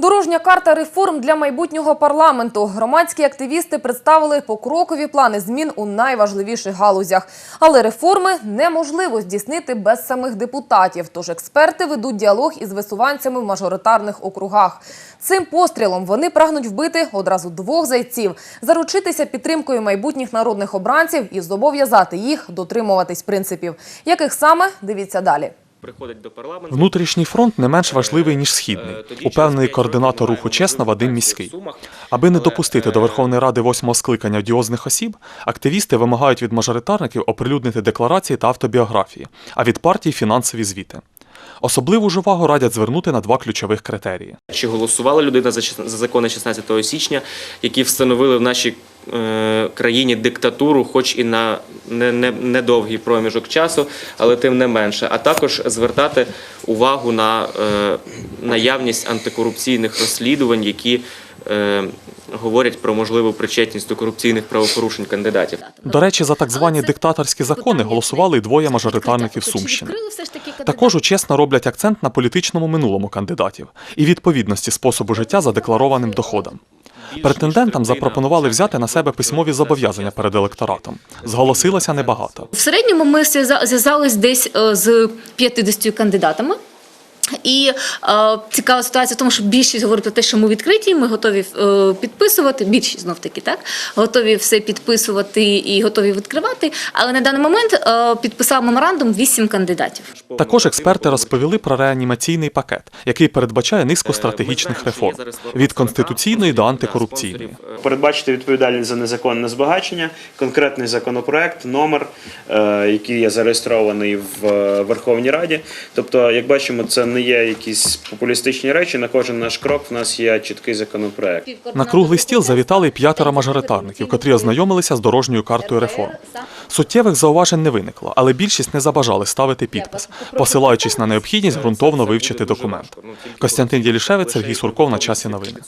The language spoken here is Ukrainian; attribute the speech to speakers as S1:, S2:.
S1: Дорожня карта реформ для майбутнього парламенту. Громадські активісти представили покрокові плани змін у найважливіших галузях. Але реформи неможливо здійснити без самих депутатів. Тож експерти ведуть діалог із висуванцями в мажоритарних округах. Цим пострілом вони прагнуть вбити одразу двох зайців, заручитися підтримкою майбутніх народних обранців і зобов'язати їх дотримуватись принципів. Яких саме дивіться далі.
S2: Приходить до парламенту.
S3: Внутрішній фронт не менш важливий, ніж східний,
S2: Е,
S3: упевнений
S2: через
S3: координатор руху чесно Вадим Міський. Аби не допустити до
S2: е,
S3: Верховної Ради восьмого скликання одіозних осіб, активісти вимагають від мажоритарників оприлюднити декларації та автобіографії, а від партій фінансові звіти. Особливу ж увагу радять звернути на два ключових критерії.
S2: Чи голосувала людина за, закони 16 січня, які встановили в нашій е, країні диктатуру, хоч і на не, не, недовгий проміжок часу, але тим не менше. А також звертати увагу на е, наявність антикорупційних розслідувань, які е, говорять про можливу причетність до корупційних правопорушень кандидатів.
S3: До речі, за так звані диктаторські закони голосували двоє мажоритарників Сумщини. Також чесно роблять акцент на політичному минулому кандидатів і відповідності способу життя задекларованим доходам. Претендентам запропонували взяти на себе письмові зобов'язання перед електоратом. Зголосилося небагато.
S4: В середньому ми зв'яза- зв'язались десь е, з 50 кандидатами. І е, цікава ситуація в тому, що більшість говорить про те, що ми відкриті, ми готові е, підписувати. Більшість знов таки так готові все підписувати і готові відкривати. Але на даний момент е, підписав меморандум 8 кандидатів.
S3: Також експерти розповіли про реанімаційний пакет, який передбачає низку стратегічних реформ від конституційної до антикорупційної.
S5: Передбачити відповідальність за незаконне збагачення, конкретний законопроект, номер, е, який є зареєстрований в е, Верховній Раді. Тобто, як бачимо, це не є якісь популістичні речі. На кожен наш крок в нас є чіткий законопроект.
S3: На круглий стіл завітали п'ятеро мажоритарників, котрі ознайомилися з дорожньою картою реформ. Суттєвих зауважень не виникло, але більшість не забажали ставити підпис, посилаючись на необхідність ґрунтовно вивчити документ. Костянтин Єлішевець, Сергій Сурков на часі новини.